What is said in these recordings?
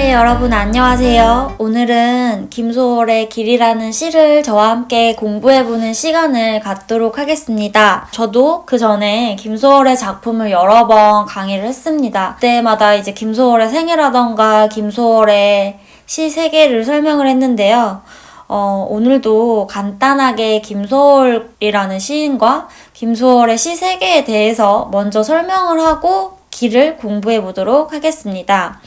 네, 여러분 안녕하세요. 오늘은 김소월의 길이라는 시를 저와 함께 공부해보는 시간을 갖도록 하겠습니다. 저도 그 전에 김소월의 작품을 여러 번 강의를 했습니다. 그때마다 이제 김소월의 생애라던가 김소월의 시 세계를 설명을 했는데요. 어, 오늘도 간단하게 김소월이라는 시인과 김소월의 시 세계에 대해서 먼저 설명을 하고 길을 공부해 보도록 하겠습니다.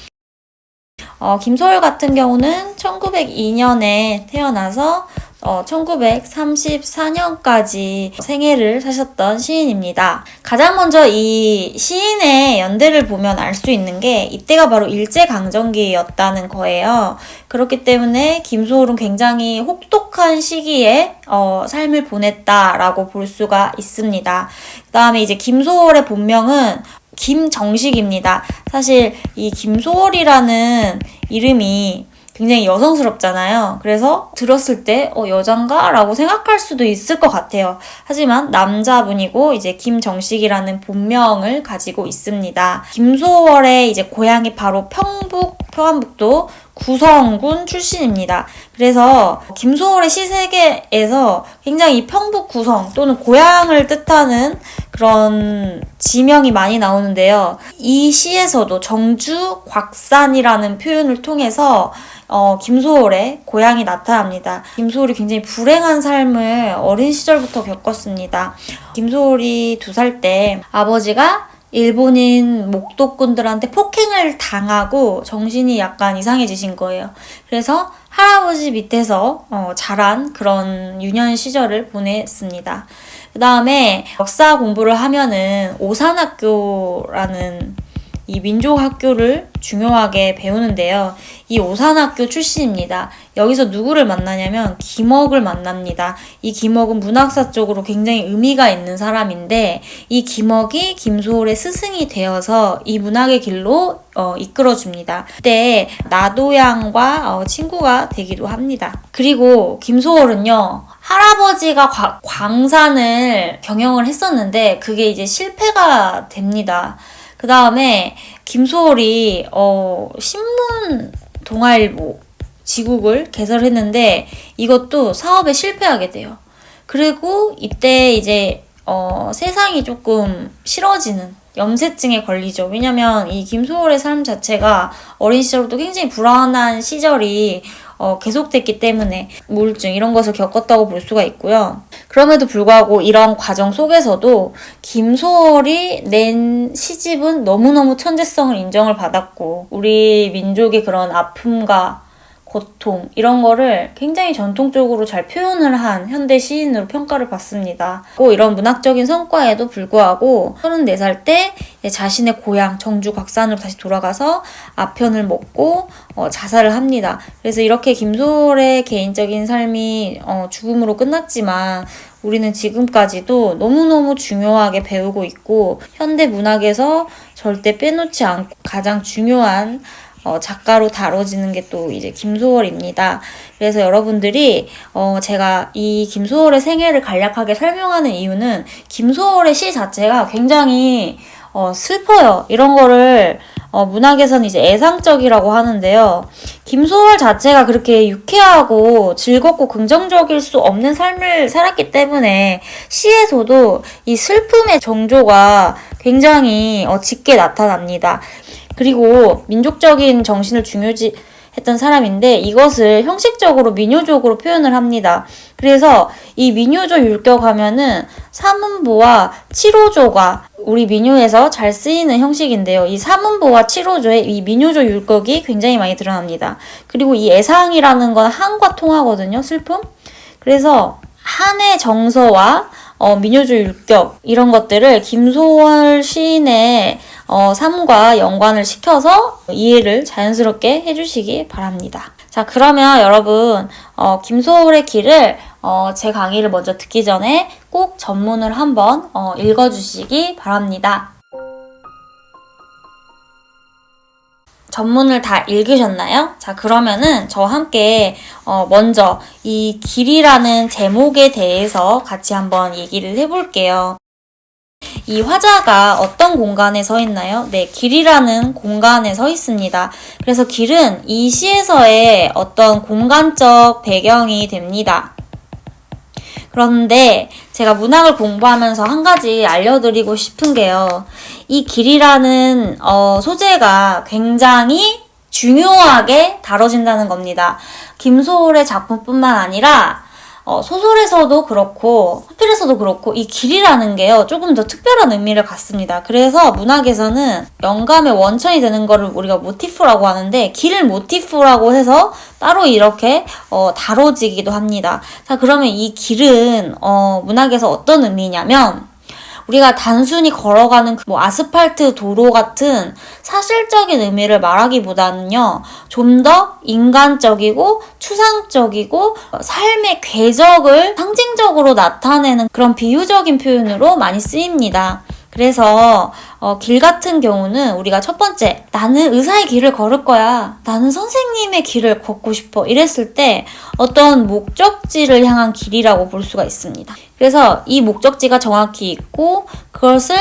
어, 김소월 같은 경우는 1902년에 태어나서 어, 1934년까지 생애를 사셨던 시인입니다. 가장 먼저 이 시인의 연대를 보면 알 수 있는 게 이때가 바로 일제강점기였다는 거예요. 그렇기 때문에 김소월은 굉장히 혹독한 시기에 어, 삶을 보냈다라고 볼 수가 있습니다. 그 다음에 이제 김소월의 본명은 김정식입니다. 사실 이 김소월이라는 이름이 굉장히 여성스럽잖아요. 그래서 들었을 때, 어, 여잔가? 라고 생각할 수도 있을 것 같아요. 하지만 남자분이고, 이제 김정식이라는 본명을 가지고 있습니다. 김소월의 이제 고향이 바로 평북, 평안북도 구성군 출신입니다. 그래서 김소월의 시세계에서 굉장히 이 평북 구성 또는 고향을 뜻하는 그런 지명이 많이 나오는데요. 이 시에서도 정주 곽산이라는 표현을 통해서 어, 김소월의 고향이 나타납니다. 김소월이 굉장히 불행한 삶을 어린 시절부터 겪었습니다. 김소월이 두 살 때 아버지가 일본인 목독꾼들한테 폭행을 당하고 정신이 약간 이상해지신 거예요. 그래서 할아버지 밑에서 어, 자란 그런 유년 시절을 보냈습니다. 그 다음에 역사 공부를 하면은 오산학교라는 이 민족 학교를 중요하게 배우는데요. 이 오산학교 출신입니다. 여기서 누구를 만나냐면 김억을 만납니다. 이 김억은 문학사 쪽으로 굉장히 의미가 있는 사람인데 이 김억이 김소월의 스승이 되어서 이 문학의 길로 어, 이끌어줍니다. 그때 나도양과 어, 친구가 되기도 합니다. 그리고 김소월은요. 할아버지가 과- 광산을 경영을 했었는데 그게 이제 실패가 됩니다. 그 다음에 김소월이 어, 신문 동아일보 지국을 개설했는데 이것도 사업에 실패하게 돼요. 그리고 이때 이제 어, 세상이 조금 싫어지는 염세증에 걸리죠. 왜냐면 이 김소월의 삶 자체가 어린 시절부터 굉장히 불안한 시절이 어, 계속됐기 때문에 우울증 이런 것을 겪었다고 볼 수가 있고요. 그럼에도 불구하고 이런 과정 속에서도 김소월이 낸 시집은 너무너무 천재성을 인정을 받았고 우리 민족의 그런 아픔과 고통 이런 거를 굉장히 전통적으로 잘 표현을 한 현대 시인으로 평가를 받습니다. 또 이런 문학적인 성과에도 불구하고 34살 때 자신의 고향 정주 곽산으로 다시 돌아가서 아편을 먹고 어, 자살을 합니다. 그래서 이렇게 김소월의 개인적인 삶이 어, 죽음으로 끝났지만 우리는 지금까지도 너무너무 중요하게 배우고 있고 현대 문학에서 절대 빼놓지 않고 가장 중요한 어, 작가로 다뤄지는 게 또 이제 김소월입니다. 그래서 여러분들이 어, 제가 이 김소월의 생애를 간략하게 설명하는 이유는 김소월의 시 자체가 굉장히 어, 슬퍼요. 이런 거를 어, 문학에서는 이제 애상적이라고 하는데요. 김소월 자체가 그렇게 유쾌하고 즐겁고 긍정적일 수 없는 삶을 살았기 때문에 시에서도 이 슬픔의 정조가 굉장히 어, 짙게 나타납니다. 그리고 민족적인 정신을 중요시 했던 사람인데 이것을 형식적으로 민요적으로 표현을 합니다. 그래서 이 민요조 율격하면은 삼음보와 칠호조가 우리 민요에서 잘 쓰이는 형식인데요. 이 삼음보와 칠호조의 이 민요조 율격이 굉장히 많이 드러납니다. 그리고 이 애상이라는 건 한과 통하거든요. 슬픔. 그래서 한의 정서와 어, 민요조 율격 이런 것들을 김소월 시인의 어, 삶과 연관을 시켜서 이해를 자연스럽게 해주시기 바랍니다. 자, 그러면 여러분, 어, 김소월의 길을 어, 제 강의를 먼저 듣기 전에 꼭 전문을 한번 어, 읽어주시기 바랍니다. 전문을 다 읽으셨나요? 자, 그러면은 저와 함께 어, 먼저 이 길이라는 제목에 대해서 같이 한번 얘기를 해볼게요. 이 화자가 어떤 공간에 서 있나요? 네, 길이라는 공간에 서 있습니다. 그래서 길은 이 시에서의 어떤 공간적 배경이 됩니다. 그런데 제가 문학을 공부하면서 한 가지 알려드리고 싶은 게요. 이 길이라는 어, 소재가 굉장히 중요하게 다뤄진다는 겁니다. 김소월의 작품뿐만 아니라 어, 소설에서도 그렇고 소필에서도 그렇고 이 길이라는 게요 조금 더 특별한 의미를 갖습니다. 그래서 문학에서는 영감의 원천이 되는 거를 우리가 모티프라고 하는데 길 모티프라고 해서 따로 이렇게 어, 다뤄지기도 합니다. 자 그러면 이 길은 어, 문학에서 어떤 의미냐면 우리가 단순히 걸어가는 그뭐 아스팔트 도로 같은 사실적인 의미를 말하기보다는요, 좀 더 인간적이고 추상적이고 어, 삶의 궤적을 상징적으로 나타내는 그런 비유적인 표현으로 많이 쓰입니다. 그래서 어, 길 같은 경우는 우리가 첫 번째 나는 의사의 길을 걸을 거야. 나는 선생님의 길을 걷고 싶어. 이랬을 때 어떤 목적지를 향한 길이라고 볼 수가 있습니다. 그래서 이 목적지가 정확히 있고 그것을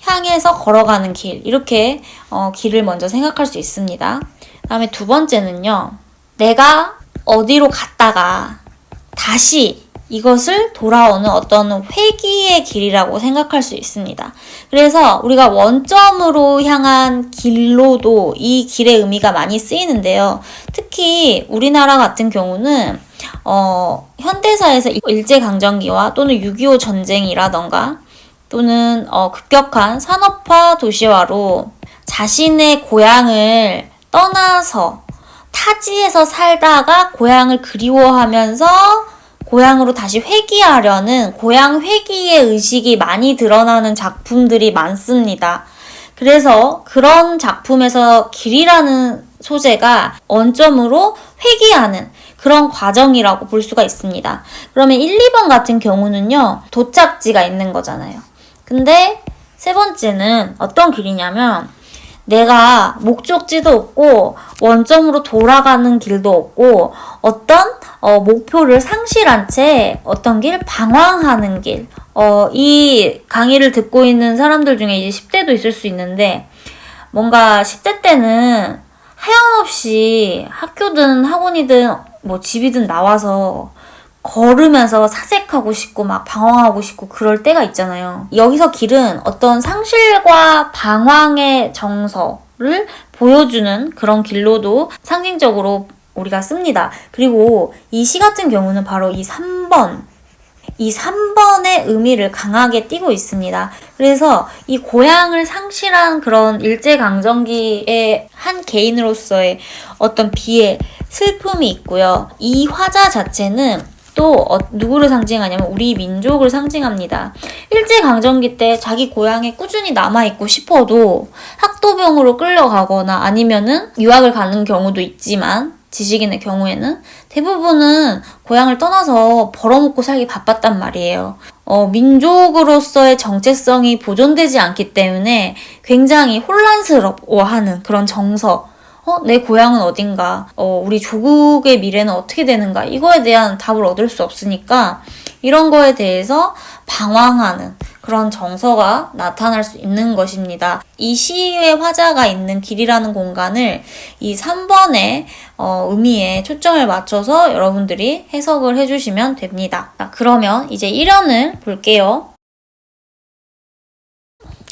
향해서 걸어가는 길 이렇게 어, 길을 먼저 생각할 수 있습니다. 그다음에 두 번째는요. 내가 어디로 갔다가 다시 이것을 돌아오는 어떤 회귀의 길이라고 생각할 수 있습니다. 그래서 우리가 원점으로 향한 길로도 이 길의 의미가 많이 쓰이는데요. 특히 우리나라 같은 경우는 어, 현대사에서 일제강점기와 또는 6.25 전쟁이라던가 또는 어, 급격한 산업화 도시화로 자신의 고향을 떠나서 타지에서 살다가 고향을 그리워하면서 고향으로 다시 회귀하려는 고향 회귀의 의식이 많이 드러나는 작품들이 많습니다. 그래서 그런 작품에서 길이라는 소재가 원점으로 회귀하는 그런 과정이라고 볼 수가 있습니다. 그러면 1, 2번 같은 경우는요, 도착지가 있는 거잖아요. 근데 세 번째는 어떤 길이냐면, 내가 목적지도 없고 원점으로 돌아가는 길도 없고 어떤 어, 목표를 상실한 채 어떤 길 방황하는 길. 어, 이 강의를 듣고 있는 사람들 중에 이제 10대도 있을 수 있는데 뭔가 10대 때는 하염없이 학교든 학원이든 뭐 집이든 나와서 걸으면서 사색하고 싶고 막 방황하고 싶고 그럴 때가 있잖아요. 여기서 길은 어떤 상실과 방황의 정서를 보여주는 그런 길로도 상징적으로 우리가 씁니다. 그리고 이 시 같은 경우는 바로 이 3번 이 3번의 의미를 강하게 띠고 있습니다. 그래서 이 고향을 상실한 그런 일제강점기의 한 개인으로서의 어떤 비애, 슬픔이 있고요. 이 화자 자체는 또 어, 누구를 상징하냐면 우리 민족을 상징합니다. 일제강점기 때 자기 고향에 꾸준히 남아있고 싶어도 학도병으로 끌려가거나 아니면은 유학을 가는 경우도 있지만 지식인의 경우에는 대부분은 고향을 떠나서 벌어먹고 살기 바빴단 말이에요. 어, 민족으로서의 정체성이 보존되지 않기 때문에 굉장히 혼란스러워하는 그런 정서, 어, 내 고향은 어딘가, 어, 우리 조국의 미래는 어떻게 되는가, 이거에 대한 답을 얻을 수 없으니까 이런 거에 대해서 방황하는 그런 정서가 나타날 수 있는 것입니다. 이 시의 화자가 있는 길이라는 공간을 이 3번의 어, 의미에 초점을 맞춰서 여러분들이 해석을 해주시면 됩니다. 자, 그러면 이제 1연을 볼게요.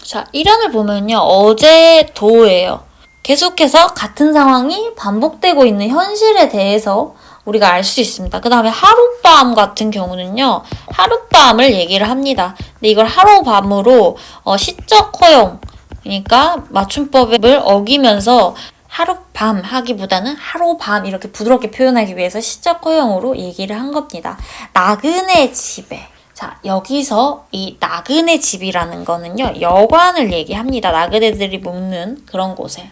자, 1연을 보면요. 어제 도예요. 계속해서 같은 상황이 반복되고 있는 현실에 대해서 우리가 알 수 있습니다. 그 다음에 하룻밤 같은 경우는요, 하룻밤을 얘기를 합니다. 근데 이걸 하룻밤으로 어, 시적 허용, 그러니까 맞춤법을 어기면서 하룻밤 하기보다는 하루밤 이렇게 부드럽게 표현하기 위해서 시적 허용으로 얘기를 한 겁니다. 나그네 집에. 자, 여기서 이 나그네 집이라는 거는요, 여관을 얘기합니다. 나그네들이 묵는 그런 곳에.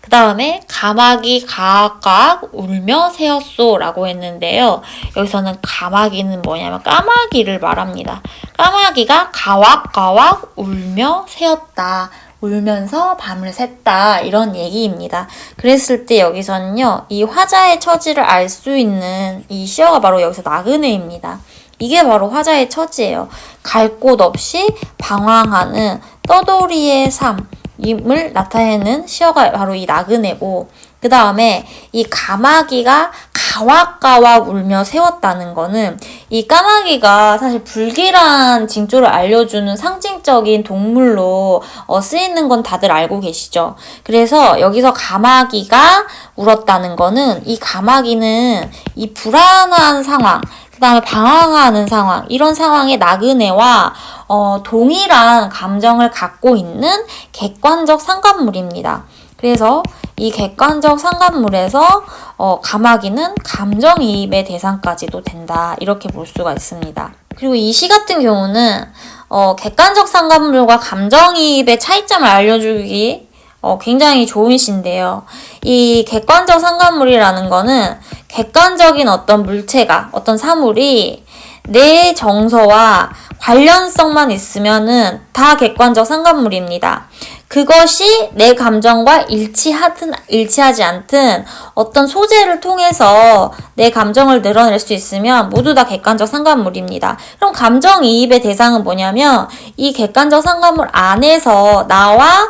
그 다음에 가마귀 가악 울며 새었소 라고 했는데요. 여기서는 가마귀는 뭐냐면 까마귀를 말합니다. 까마귀가 가왁가왁 울며 새었다. 울면서 밤을 샜다. 이런 얘기입니다. 그랬을 때 여기서는요. 이 화자의 처지를 알 수 있는 이 시어가 바로 여기서 나그네입니다. 이게 바로 화자의 처지예요. 갈 곳 없이 방황하는 떠돌이의 삶 임을 나타내는 시어가 바로 이 나그네고 그 다음에 이 까마귀가 가왁가왁 울며 세웠다는 거는 이 까마귀가 사실 불길한 징조를 알려주는 상징적인 동물로 어, 쓰이는 건 다들 알고 계시죠. 그래서 여기서 가마귀가 울었다는 거는 이 가마귀는 이 불안한 상황, 그 다음에 방황하는 상황, 이런 상황에 나그네와 어, 동일한 감정을 갖고 있는 객관적 상관물입니다. 그래서 이 객관적 상관물에서 어, 가마귀는 감정이입의 대상까지도 된다. 이렇게 볼 수가 있습니다. 그리고 이 시 같은 경우는 어, 객관적 상관물과 감정이입의 차이점을 알려주기 어, 굉장히 좋은 시인데요. 이 객관적 상관물이라는 거는 객관적인 어떤 물체가, 어떤 사물이 내 정서와 관련성만 있으면은 다 객관적 상관물입니다. 그것이 내 감정과 일치하든 일치하지 않든 어떤 소재를 통해서 내 감정을 늘어낼 수 있으면 모두 다 객관적 상관물입니다. 그럼 감정 이입의 대상은 뭐냐면 이 객관적 상관물 안에서 나와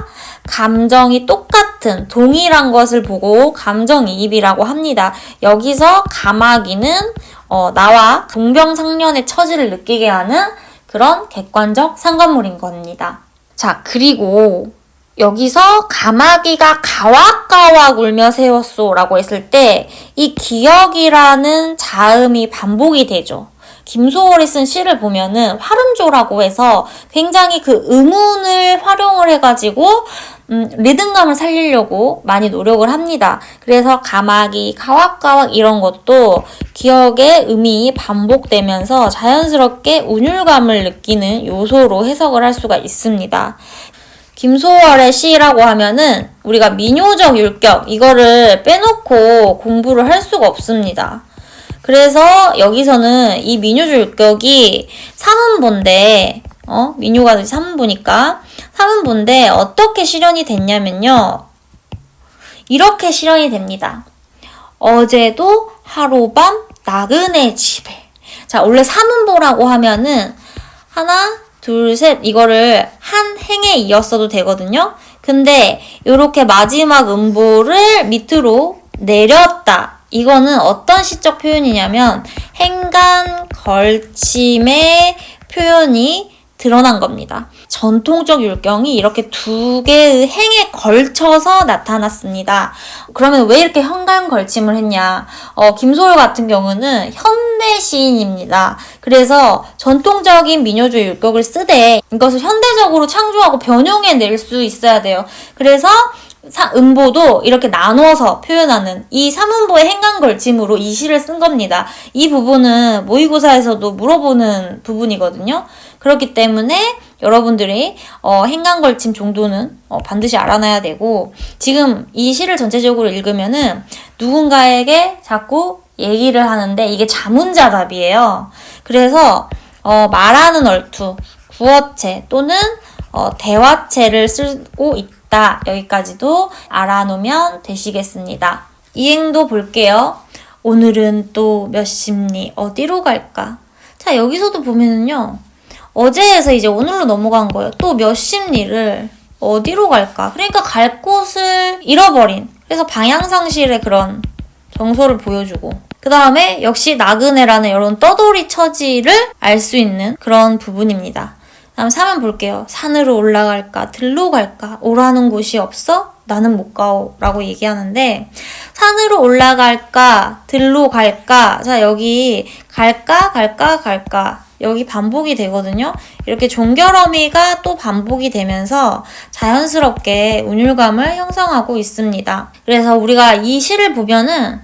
감정이 똑같은 동일한 것을 보고 감정이입이라고 합니다. 여기서 가마귀는 어, 나와 동병상련의 처지를 느끼게 하는 그런 객관적 상관물인 겁니다. 자, 그리고 여기서 가마귀가 가왁가왁 울며 세웠소 라고 했을 때 이 기억이라는 자음이 반복이 되죠. 김소월이 쓴 시를 보면은 화름조라고 해서 굉장히 그 음운을 활용을 해가지고 음, 리듬감을 살리려고 많이 노력을 합니다. 그래서 가마귀, 가왁가왁 이런 것도 기억의 음이 반복되면서 자연스럽게 운율감을 느끼는 요소로 해석을 할 수가 있습니다. 김소월의 시라고 하면은 우리가 민요적 율격 이거를 빼놓고 공부를 할 수가 없습니다. 그래서 여기서는 이 민요적 율격이 삼음본데 어 민요가 삼음보니까 삼음본데 어떻게 실현이 됐냐면요 이렇게 실현이 됩니다. 어제도 하루밤 나그네 집에 자 원래 삼음보라고 하면은 하나 둘, 셋 이거를 한 행에 이었어도 되거든요. 근데 이렇게 마지막 음보를 밑으로 내렸다. 이거는 어떤 시적 표현이냐면 행간 걸침의 표현이 드러난 겁니다. 전통적 율경이 이렇게 두 개의 행에 걸쳐서 나타났습니다. 그러면 왜 이렇게 현관 걸침을 했냐? 어, 김소월 같은 경우는 현대 시인입니다. 그래서 전통적인 민요주 율격을 쓰되 이것을 현대적으로 창조하고 변형해 낼 수 있어야 돼요. 그래서 사, 음보도 이렇게 나눠서 표현하는 이 삼음보의 행간 걸침으로 이 시를 쓴 겁니다. 이 부분은 모의고사에서도 물어보는 부분이거든요. 그렇기 때문에 여러분들이 어, 행간 걸침 정도는 어, 반드시 알아놔야 되고 지금 이 시를 전체적으로 읽으면은 누군가에게 자꾸 얘기를 하는데 이게 자문자답이에요. 그래서 어, 말하는 얼투, 구어체 또는 어, 대화체를 쓰고 있다. 여기까지도 알아놓으면 되시겠습니다. 이행도 볼게요. 오늘은 또몇 심리 어디로 갈까? 자, 여기서도 보면은요. 어제에서 이제 오늘로 넘어간 거예요. 또몇 심리를 어디로 갈까? 그러니까 갈 곳을 잃어버린. 그래서 방향상실의 그런 정서를 보여주고. 그 다음에 역시 나그네라는 이런 떠돌이 처지를 알 수 있는 그런 부분입니다. 다음 3번 볼게요. 산으로 올라갈까? 들로 갈까? 오라는 곳이 없어? 나는 못 가오. 라고 얘기하는데, 산으로 올라갈까? 들로 갈까? 자, 여기 갈까? 갈까? 갈까? 여기 반복이 되거든요. 이렇게 종결어미가 또 반복이 되면서 자연스럽게 운율감을 형성하고 있습니다. 그래서 우리가 이 시를 보면은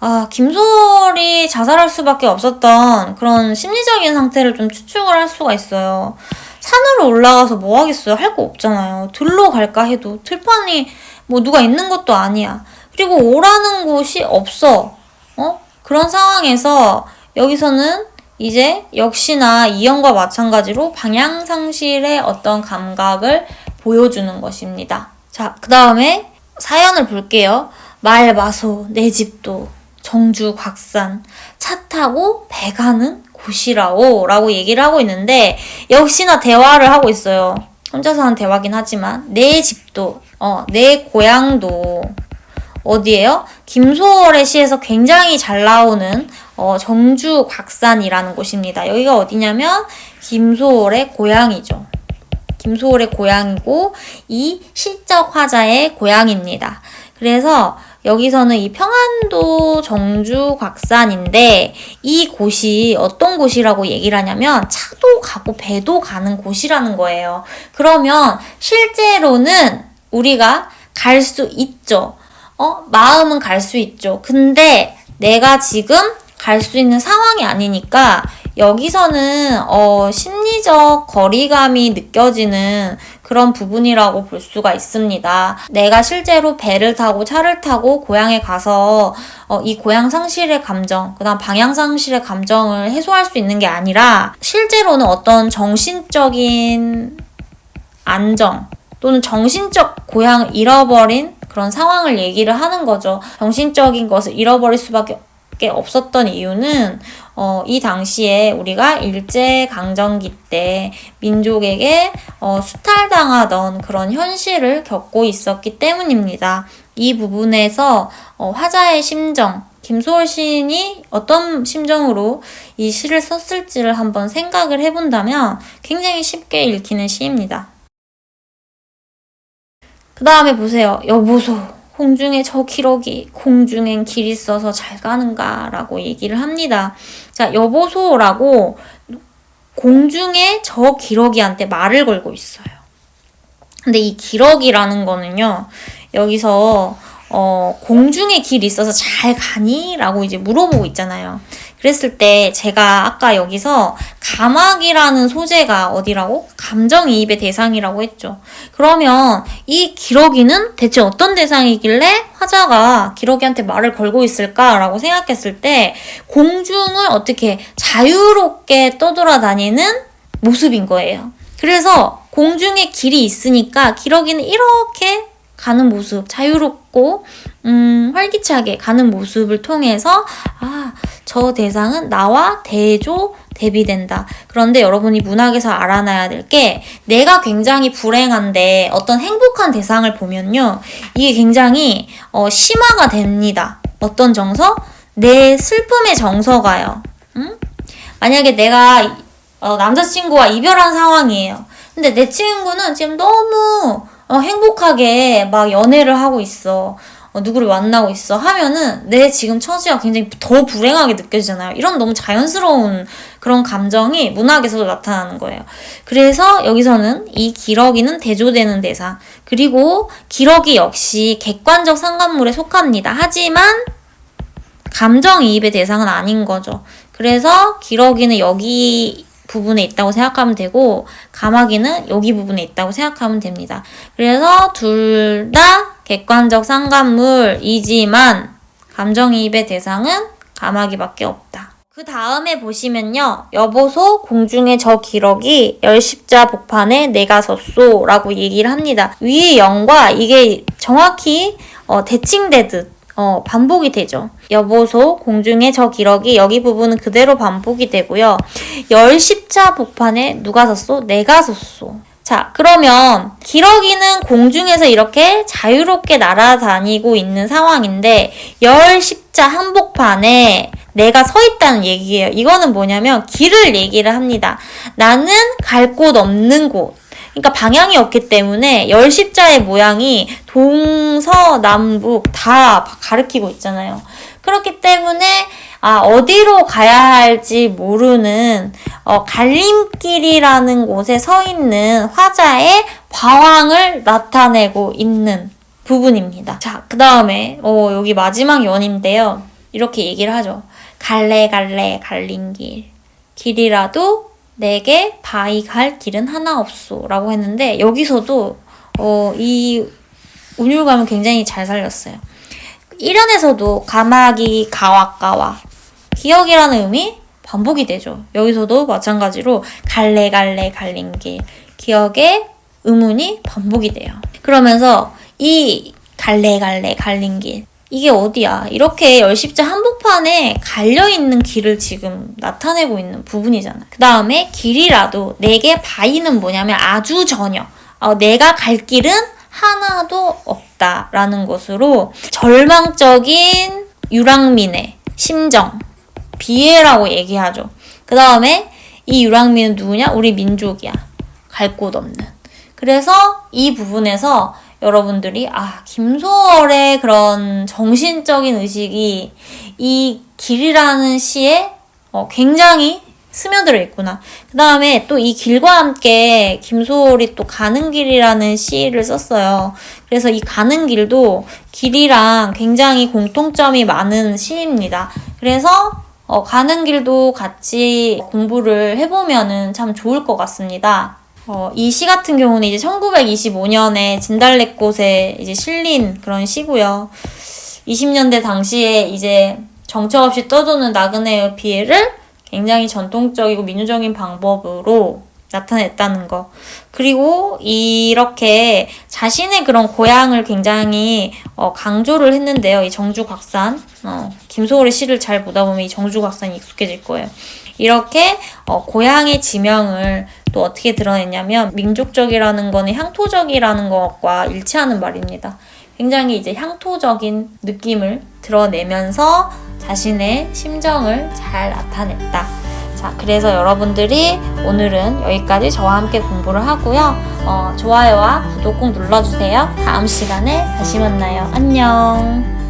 아, 김소월이 자살할 수밖에 없었던 그런 심리적인 상태를 좀 추측을 할 수가 있어요. 산으로 올라가서 뭐 하겠어요? 할 거 없잖아요. 들로 갈까 해도 들판이 뭐 누가 있는 것도 아니야. 그리고 오라는 곳이 없어. 어? 그런 상황에서 여기서는 이제 역시나 이형과 마찬가지로 방향 상실의 어떤 감각을 보여주는 것입니다. 자, 그 다음에 사연을 볼게요. 말 마소, 내 집도. 정주 곽산 차 타고 배 가는 곳이라오 라고 얘기를 하고 있는데 역시나 대화를 하고 있어요. 혼자서 하는 대화긴 하지만 내 집도 어, 내 고향도 어디예요? 김소월의 시에서 굉장히 잘 나오는 어, 정주 곽산이라는 곳입니다. 여기가 어디냐면 김소월의 고향이죠. 김소월의 고향이고 이 시적 화자의 고향입니다. 그래서 여기서는 이 평안도 정주 곽산인데 이 곳이 어떤 곳이라고 얘기를 하냐면 차도 가고 배도 가는 곳이라는 거예요. 그러면 실제로는 우리가 갈 수 있죠. 어, 마음은 갈 수 있죠. 근데 내가 지금 갈 수 있는 상황이 아니니까 여기서는 어, 심리적 거리감이 느껴지는 그런 부분이라고 볼 수가 있습니다. 내가 실제로 배를 타고 차를 타고 고향에 가서 어, 이 고향 상실의 감정, 그다음 방향 상실의 감정을 해소할 수 있는 게 아니라 실제로는 어떤 정신적인 안정 또는 정신적 고향을 잃어버린 그런 상황을 얘기를 하는 거죠. 정신적인 것을 잃어버릴 수밖에 없었던 이유는 어, 이 당시에 우리가 일제 강점기 때 민족에게 어, 수탈당하던 그런 현실을 겪고 있었기 때문입니다. 이 부분에서 어, 화자의 심정, 김소월 시인이 어떤 심정으로 이 시를 썼을지를 한번 생각을 해본다면 굉장히 쉽게 읽히는 시입니다. 그 다음에 보세요. 여보소. 공중에 저 기러기, 공중엔 길 있어서 잘 가는가? 라고 얘기를 합니다. 자, 여보소라고 공중에 저 기러기한테 말을 걸고 있어요. 근데 이 기러기라는 거는요, 여기서, 어, 공중에 길 있어서 잘 가니? 라고 이제 물어보고 있잖아요. 그랬을 때 제가 아까 여기서 감학이라는 소재가 어디라고? 감정이입의 대상이라고 했죠. 그러면 이 기러기는 대체 어떤 대상이길래 화자가 기러기한테 말을 걸고 있을까라고 생각했을 때 공중을 어떻게 자유롭게 떠돌아다니는 모습인 거예요. 그래서 공중에 길이 있으니까 기러기는 이렇게 가는 모습, 자유롭고 음, 활기차게 가는 모습을 통해서 아, 저 대상은 나와 대조 대비된다. 그런데 여러분이 문학에서 알아놔야 될 게 내가 굉장히 불행한데 어떤 행복한 대상을 보면요. 이게 굉장히 어, 심화가 됩니다. 어떤 정서? 내 슬픔의 정서가요. 응? 만약에 내가 어, 남자친구와 이별한 상황이에요. 근데 내 친구는 지금 너무 어, 행복하게 막 연애를 하고 있어. 어, 누구를 만나고 있어 하면은 내 지금 처지가 굉장히 더 불행하게 느껴지잖아요. 이런 너무 자연스러운 그런 감정이 문학에서도 나타나는 거예요. 그래서 여기서는 이 기러기는 대조되는 대사 그리고 기러기 역시 객관적 상관물에 속합니다. 하지만 감정이입의 대상은 아닌 거죠. 그래서 기러기는 여기 부분에 있다고 생각하면 되고 가마귀는 여기 부분에 있다고 생각하면 됩니다. 그래서 둘 다 객관적 상관물이지만 감정이입의 대상은 가마귀밖에 없다. 그 다음에 보시면요. 여보소 공중의 저 기러기 열십자 복판에 내가 섰소 라고 얘기를 합니다. 위의 영과 이게 정확히 어, 대칭되듯 어, 반복이 되죠. 여보소, 공중의 저 기러기, 여기 부분은 그대로 반복이 되고요. 열십자 복판에 누가 섰소? 내가 섰소. 자, 그러면 기러기는 공중에서 이렇게 자유롭게 날아다니고 있는 상황인데 열 십자 한복판에 내가 서 있다는 얘기예요. 이거는 뭐냐면 길을 얘기를 합니다. 나는 갈 곳 없는 곳. 그러니까 방향이 없기 때문에 열 십자의 모양이 동서남북 다 가리키고 있잖아요. 그렇기 때문에 아, 어디로 가야 할지 모르는 어, 갈림길이라는 곳에 서 있는 화자의 방황을 나타내고 있는 부분입니다. 자, 그 다음에 어, 여기 마지막 연인데요. 이렇게 얘기를 하죠. 갈래 갈래 갈림길 길이라도 내게 바위 갈 길은 하나 없소 라고 했는데 여기서도 어, 이 운율감을 굉장히 잘 살렸어요. 1연에서도 가마기 가와가와 기억이라는 의미 반복이 되죠. 여기서도 마찬가지로 갈래 갈래 갈린 길 기억의 의문이 반복이 돼요. 그러면서 이 갈래 갈래 갈린 길 이게 어디야? 이렇게 열십자 한복 한복판에 갈려있는 길을 지금 나타내고 있는 부분이잖아. 그 다음에 길이라도 내게 바위는 뭐냐면 아주 전혀. 어, 내가 갈 길은 하나도 없다라는 것으로 절망적인 유랑민의 심정, 비애라고 얘기하죠. 그 다음에 이 유랑민은 누구냐? 우리 민족이야. 갈 곳 없는. 그래서 이 부분에서 여러분들이 아 김소월의 그런 정신적인 의식이 이 길이라는 시에 어, 굉장히 스며들어 있구나. 그 다음에 또 이 길과 함께 김소월이 또 가는 길이라는 시를 썼어요. 그래서 이 가는 길도 길이랑 굉장히 공통점이 많은 시입니다. 그래서 어, 가는 길도 같이 공부를 해보면은 참 좋을 것 같습니다. 어, 이 시 같은 경우는 이제 1925년에 진달래꽃에 이제 실린 그런 시고요. 20년대 당시에 이제 정처 없이 떠도는 나그네의 비애를 굉장히 전통적이고 민주적인 방법으로 나타냈다는 거. 그리고 이렇게 자신의 그런 고향을 굉장히 어, 강조를 했는데요. 이 정주곽산. 어, 김소월의 시를 잘 보다 보면 이 정주곽산이 익숙해질 거예요. 이렇게 어, 고향의 지명을 또 어떻게 드러냈냐면 민족적이라는 거는 향토적이라는 것과 일치하는 말입니다. 굉장히 이제 향토적인 느낌을 드러내면서 자신의 심정을 잘 나타냈다. 자, 그래서 여러분들이 오늘은 여기까지 저와 함께 공부를 하고요. 어, 좋아요와 구독 꼭 눌러주세요. 다음 시간에 다시 만나요. 안녕.